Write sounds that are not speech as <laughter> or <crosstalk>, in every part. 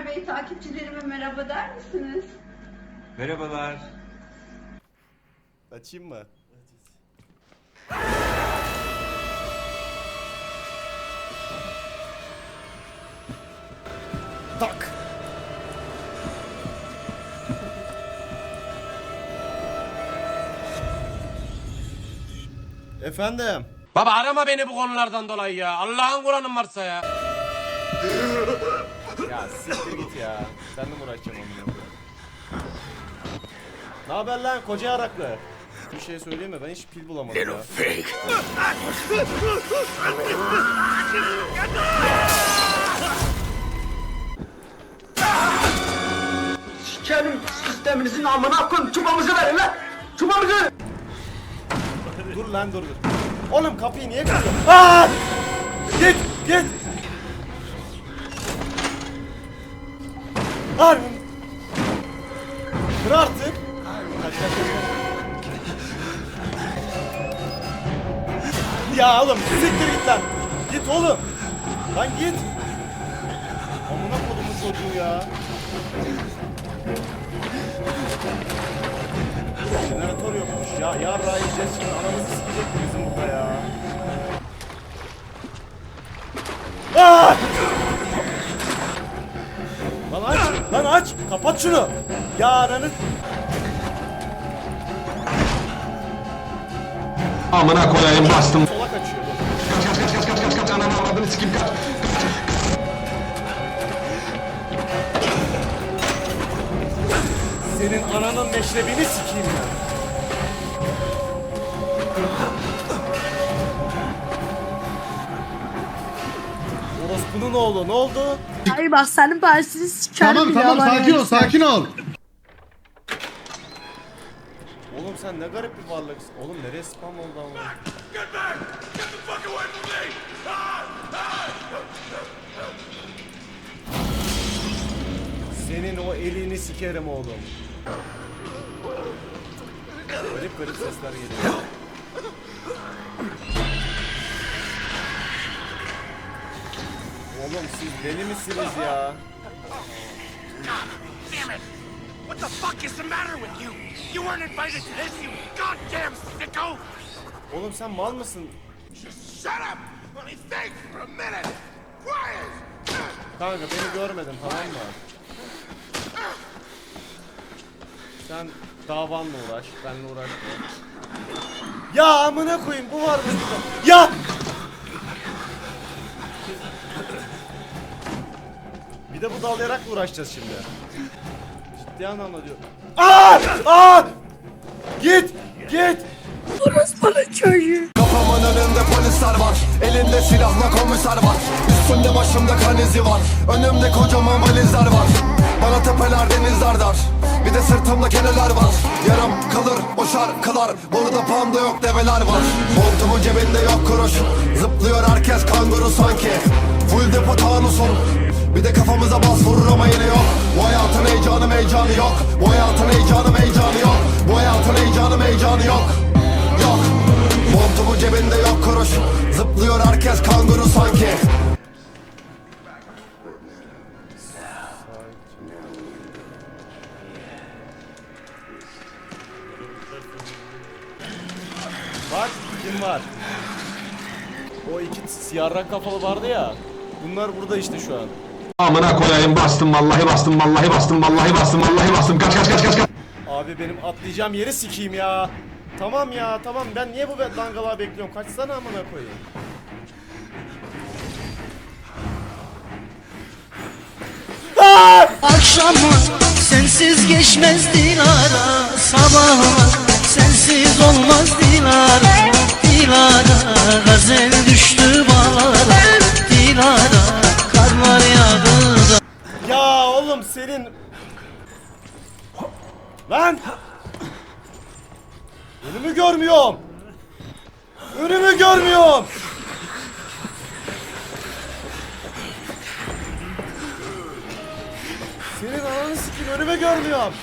Ömer Bey takipçilerime merhaba der misiniz? Merhabalar. Açayım mı? Tak. Efendim. Baba arama beni bu konulardan dolayı ya. Allah'ın Kur'an'ın varsa ya. <laughs> Ya siktir git ya. Sen de mi uğraşacaksın onunla? Ne haber lan koca araklı? Bir şey söyleyeyim mi? Ben hiç pil bulamadım ya. Sikerim sisteminizin amına koyun çubamızı verin lan. Çubamızı. Dur lan dur dur. Oğlum kapıyı niye kırıyorsun? Aa! Git git. Harbi. Kır artık. Ya oğlum siktir git lan. Git oğlum. Lan git. Amına kodumun çocuğu ya. Jeneratör yokmuş ya. Yarrağı yiyeceğiz şimdi. Anamızı sikecek bizim burada ya. Aa! Aç! Kapat şunu! Ya ananı... Amına koyayım bastım. Sola kaçıyor. dur. Kaç kaç kaç kaç kaç kaç ananı avradını sikeyim kaç. Senin ananın meşrebini sikeyim ya. Orospu'nun oğlu ne oldu? Hayır bak senin parçasını sikerim Tamam tamam sakin ol sakin ol. Oğlum sen ne garip bir varlıksın. Oğlum nereye spam oldu ama? Senin o elini sikerim oğlum. Garip garip sesler geliyor. Oğlum siz deli misiniz ya? What the fuck is the matter with you? You weren't invited to this, you goddamn sicko! Oğlum sen mal mısın? Shut up! Let me think for a minute! Quiet! Kanka beni görmedin tamam mı? Sen davanla uğraş, benle uğraşma. Ya amına koyayım bu var burada. Ya! Bir de bu dalayarakla uğraşacağız şimdi. Ciddi anlamda diyor. Aa! Aa! Git! Git! Bana çocuğu. Kafamın önünde polisler var Elinde silahla komiser var Üstümde başımda kan izi var Önümde kocaman valizler var Bana tepeler denizler dar Bir de sırtımda keneler var Yaram kalır o şarkılar Burada panda yok develer var Montumun cebinde yok kuruş Zıplıyor herkes kanguru sanki Full depo tanusun Bir de kafamıza bas vurur ama yine yok. Bu hayatın heyecanı heyecanı yok. Bu hayatın heyecanı heyecanı yok. Bu hayatın heyecanı heyecanı yok. Yok. Montumun cebinde yok kuruş. Zıplıyor herkes kanguru sanki. Bak kim var? O iki siyarrak kafalı vardı ya. Bunlar burada işte şu an. Amına koyayım bastım vallahi bastım vallahi bastım vallahi bastım vallahi bastım kaç kaç kaç kaç kaç Abi benim atlayacağım yeri sikeyim ya. Tamam ya tamam ben niye bu dangalığa bekliyorum? Kaçsana amına koyayım. Akşamı sensiz geçmez Dilara Sabahlar Lan! Önümü görmüyorum. Önümü görmüyorum. Senin ananı sikeyim önümü görmüyorum.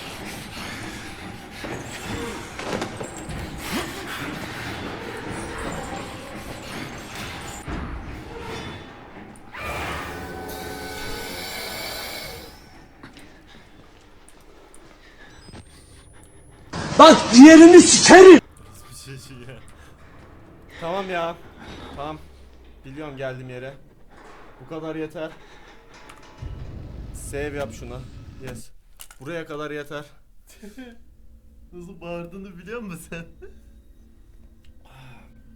Bak ciğerini sikerim. Şey. Tamam ya. Tamam. Biliyorum geldim yere. Bu kadar yeter. Save yap şuna. Yes. Buraya kadar yeter. <laughs> Nasıl bağırdığını biliyor musun sen?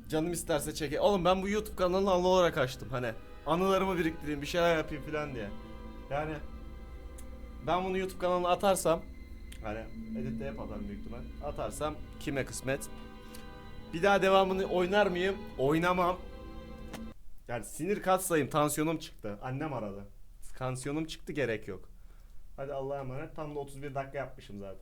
Canım isterse çeke. Oğlum ben bu YouTube kanalını anı olarak açtım hani. Anılarımı biriktireyim, bir şeyler yapayım falan diye. Yani ben bunu YouTube kanalına atarsam hani editte yaparım büyük ihtimal. Atarsam kime kısmet. Bir daha devamını oynar mıyım? Oynamam. Yani sinir katsayım, tansiyonum çıktı. Annem aradı. Tansiyonum çıktı gerek yok. Hadi Allah'a emanet. Tam da 31 dakika yapmışım zaten.